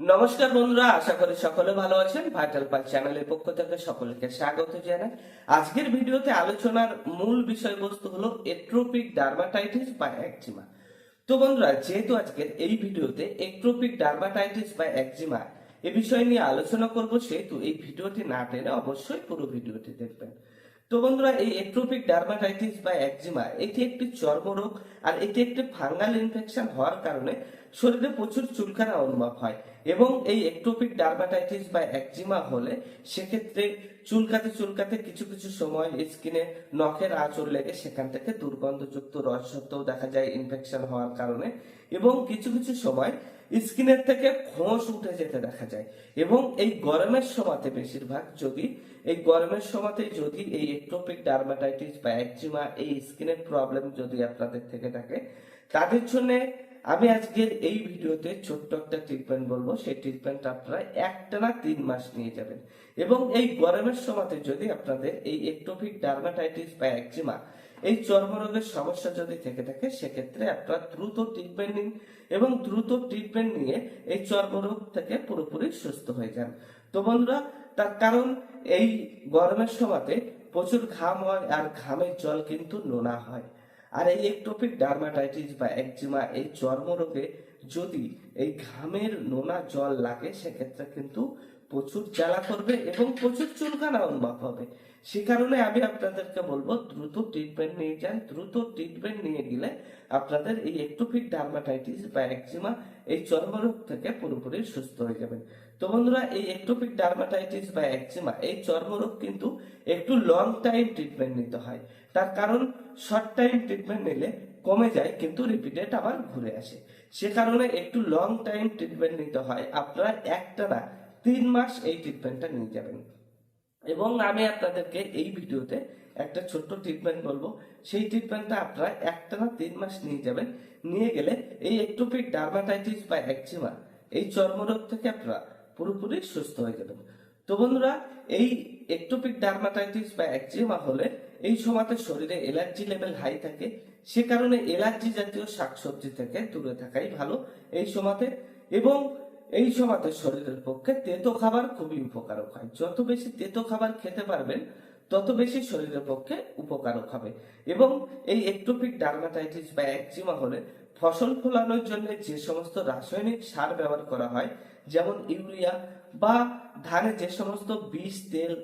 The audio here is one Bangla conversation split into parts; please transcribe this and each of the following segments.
নমস্কার বন্ধুরা, আশা করি সকলে ভালো আছেন। ভাইটাল পাল চ্যানেলের পক্ষ থেকে সকলকে স্বাগত জানাই। আজকের ভিডিওতে আলোচনার মূল বিষয়বস্তু হলো এট্রোপিক ডার্মাটাইটিস বা একজিমা। তো বন্ধুরা, যেহেতু আজকের এই ভিডিওতে এক্ট্রোপিক ডার্মাটাইটিস বা একজিমা এ বিষয় নিয়ে আলোচনা করব, সেহেতু এই ভিডিওটি না টেনে অবশ্যই পুরো ভিডিওটি দেখবেন। তো বন্ধুরা, এই এট্রোপিক ডার্মাটাইটিস বা একজিমা এটি একটি চর্মরোগ আর এটি একটি ফাঙ্গাল ইনফেকশন হওয়ার কারণে শরীরে প্রচুর চুলকানা অনুভব হয় এবং এই এক্টোপিক ডার্মাটাইটিস বা একজিমা হলে সেক্ষেত্রে চুলকাতে চুলকাতে কিছু কিছু সময় স্কিনে নখের আঁচড় লেগে সেখান থেকে দুর্গন্ধযুক্ত রস সত্ত্বেও দেখা যায় ইনফেকশন হওয়ার কারণে এবং কিছু কিছু সময় স্কিনের থেকে খোঁস উঠে যেতে দেখা যায়। এবং এই গরমের সময়তে বেশিরভাগ যদি, এই গরমের সময়তে যদি এই এক্টোপিক ডার্মাটাইটিস বা একজিমা এই স্কিনের প্রবলেম যদি আপনাদের থেকে থাকে, তাদের জন্য আমি আজকের এই ভিডিওতে ছোট্ট একটা ট্রিটমেন্ট বলব। সেই ট্রিটমেন্ট আপনারা একটানা তিন মাস নিয়ে যাবেন। এবং এই গরমের সময়তে যদি আপনাদের এই এক্টোপিক ডার্মাটাইটিস বা একজিমা এই চর্মরোগের সমস্যা যদি থেকে থাকে, সেক্ষেত্রে আপনারা দ্রুত ট্রিটমেন্ট নিন এবং দ্রুত ট্রিটমেন্ট নিয়ে এই চর্মরোগ থেকে পুরোপুরি সুস্থ হয়ে যান। তো বন্ধুরা, তার কারণ এই গরমের সময়তে প্রচুর ঘাম হয় আর ঘামের জল কিন্তু নোনা হয়। আর এই একটোপিক ডার্মাটাইটিস বা একজিমা এই চর্মরোগে যদি এই ঘামের নোনা জল লাগে, সেক্ষেত্রে কিন্তু প্রচুর জ্বালা করবে এবং প্রচুর চুলকানা অনুভব হবে। সে কারণে আমি আপনাদেরকে বলব, দ্রুত ট্রিটমেন্ট নিয়ে যান, দ্রুত ট্রিটমেন্ট নিয়ে গেলে আপনাদের এই একটোপিক ডার্মাটাইটিস বা একজিমা এই চর্মরোগ থেকে পুরোপুরি সুস্থ হয়ে যাবেন। তো বন্ধুরা, এই একটোপিক ডার্মাটাইটিস বা একজিমা এই চর্মরোগ কিন্তু একটু লং টাইম ট্রিটমেন্ট নিতে হয়। তার কারণ শর্ট টাইম ট্রিটমেন্ট নিলে কমে যায় কিন্তু রিপিটেড আবার ঘুরে আসে। সে কারণে একটু লং টাইম ট্রিটমেন্ট নিতে হয়। আপনারা একটানা তিন মাস এই ট্রিটমেন্টটা নিয়ে যাবেন। এবং আমি আপনাদেরকে এই ভিডিওতে একটা ছোট্ট ট্রিটমেন্ট বলব। সেই ট্রিটমেন্টটা আপনারা একটানা তিন মাস নিয়ে যাবেন। নিয়ে গেলে এই একটোপিক ডার্মাটাইটিস বা একজিমা এই চর্মরোগ থেকে আপনারা পুরোপুরি সুস্থ হয়ে যাবেন। তো বন্ধুরা, এই একটোপিক ডার্মাটাইটিস বা একজিমা হলে এই সময়তে শরীরে এলার্জি লেভেল হাই থাকে। সে কারণে এলার্জি জাতীয় শাকসবজি থেকে দূরে থাকাই ভালো এই সময়তে। এবং এই সময়তে শরীরের পক্ষে তেতো খাবার খুবই উপকারক হয়। যত বেশি তেতো খাবার খেতে পারবেন, তত বেশি শরীরের পক্ষে উপকারক হবে। এবং এই একটোপিক ডার্মাটাইটিস বা একজিমা হলে ফসল ফলানোর জন্য যে সমস্ত রাসায়নিক সার ব্যবহার করা হয়, যেমন ইউরিয়া বা ধানে যে সমস্ত বীজ, তেল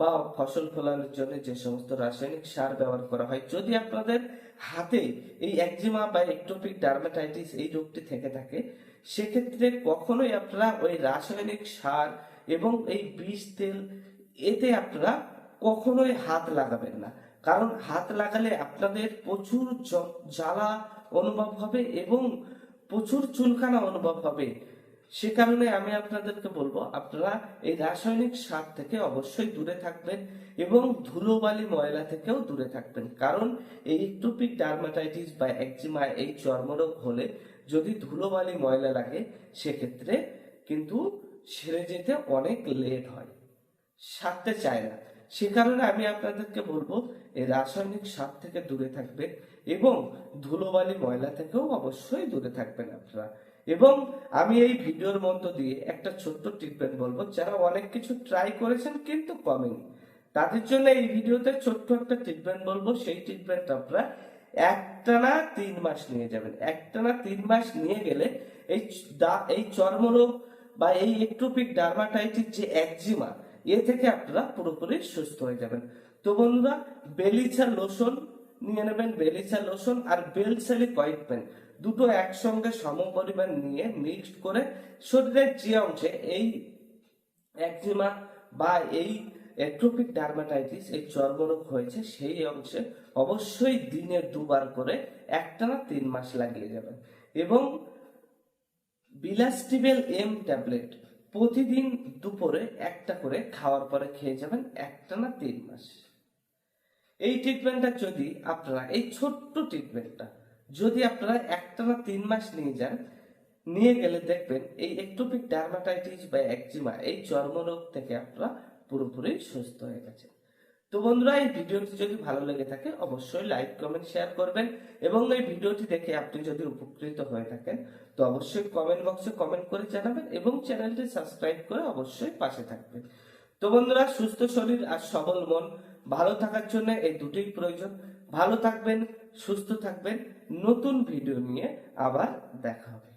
বা ফসল ফলানোর জন্য যে সমস্ত রাসায়নিক সার ব্যবহার করা হয়, যদি আপনাদের হাতে এই একজিমা বা একটোপিক ডার্মাটাইটিস এই রোগটি থেকে থাকে সেক্ষেত্রে কখনোই আপনারা ওই রাসায়নিক সার এবং এই বীজ তেল এতে আপনারা কখনোই হাত লাগাবেন না। কারণ হাত লাগালে আপনাদের প্রচুর জ্বালা অনুভব হবে এবং প্রচুর চুলকানা অনুভব হবে। সে কারণে আমি আপনাদেরকে বলব, আপনারা এই রাসায়নিক সার থেকে অবশ্যই দূরে থাকবেন এবং ধুলোবালি ময়লা থেকেও দূরে থাকবেন। কারণ এই ইকটোপিক ডার্মাটাইটিস বা একজিমা এই চর্মরোগ হলে যদি ধুলোবালি ময়লা লাগে, সেক্ষেত্রে কিন্তু সেরে যেতে অনেক লেট হয়। সারতে চায় না। সে কারণে আমি আপনাদেরকে বলব, এই রাসায়নিক সার থেকে দূরে থাকবেন এবং ধুলোবালি ময়লা থেকেও অবশ্যই দূরে থাকবেন আপনারা। এবং আমি এই ভিডিওর মধ্য দিয়ে একটা ছোট্ট ট্রিটমেন্ট বলব। যারা অনেক কিছু ট্রাই করেছেন কিন্তু কমেনি তাদের জন্য এই ভিডিওতে ছোট্ট একটা ট্রিটমেন্ট বলব। সেই ট্রিটমেন্ট আপনারা একটানা তিন মাস নিয়ে যাবেন। একটানা তিন মাস নিয়ে গেলে এই এই চর্মরোগ বা এই একটোপিক ডার্মাটাইটিস যে একজিমা এ থেকে আপনারা পুরোপুরি সুস্থ হয়ে যাবেন। তো বন্ধুরা বেলিছা লোশন নিয়ে নেবেন। বেলিছা লোশন আর বেলসেলিক অয়েন্টমেন্ট দুটো একসঙ্গে সম পরিমাণ নিয়ে মিক্সড করে শরীরের যে অংশে এই একজিমা বা এই এট্রোপিক ডার্মাটাইটিস এই চর্মরোগ হয়েছে, সেই অংশে অবশ্যই দিনে দুবার করে একটানা তিন মাস লাগিয়ে যাবেন। এবং বিলাস্টিবেল এম ট্যাবলেট প্রতিদিন দুপুরে একটা করে খাওয়ার পরে খেয়ে যাবেন একটানা তিন মাস। এই ট্রিটমেন্টটা যদি আপনারা, এই ছোট্ট ট্রিটমেন্টটা যদি আপনারা একটানা তিন মাস নিয়ে যান, নিয়ে গেলে দেখবেন এই একটোপিক ডার্মাটাইটিস বা একজিমা এই চর্মরোগ থেকে আপনারা পুরোপুরি সুস্থ হয়ে গেছে তো বন্ধুরা, এই ভিডিওটি যদি ভালো লেগে থাকে, অবশ্যই লাইক কমেন্ট শেয়ার করবেন এবং এই ভিডিওটি দেখে আপনি যদি উপকৃত হয়ে থাকেন, তো অবশ্যই কমেন্ট বক্সে কমেন্ট করে জানাবেন এবং চ্যানেলটি সাবস্ক্রাইব করে অবশ্যই পাশে থাকবেন। তো বন্ধুরা, সুস্থ শরীর আর সবল মন, ভালো থাকার জন্য এই দুটোই প্রয়োজন। ভালো থাকবেন সুস্থ থাকবেন। নতুন ভিডিও নিয়ে আবার দেখা হবে।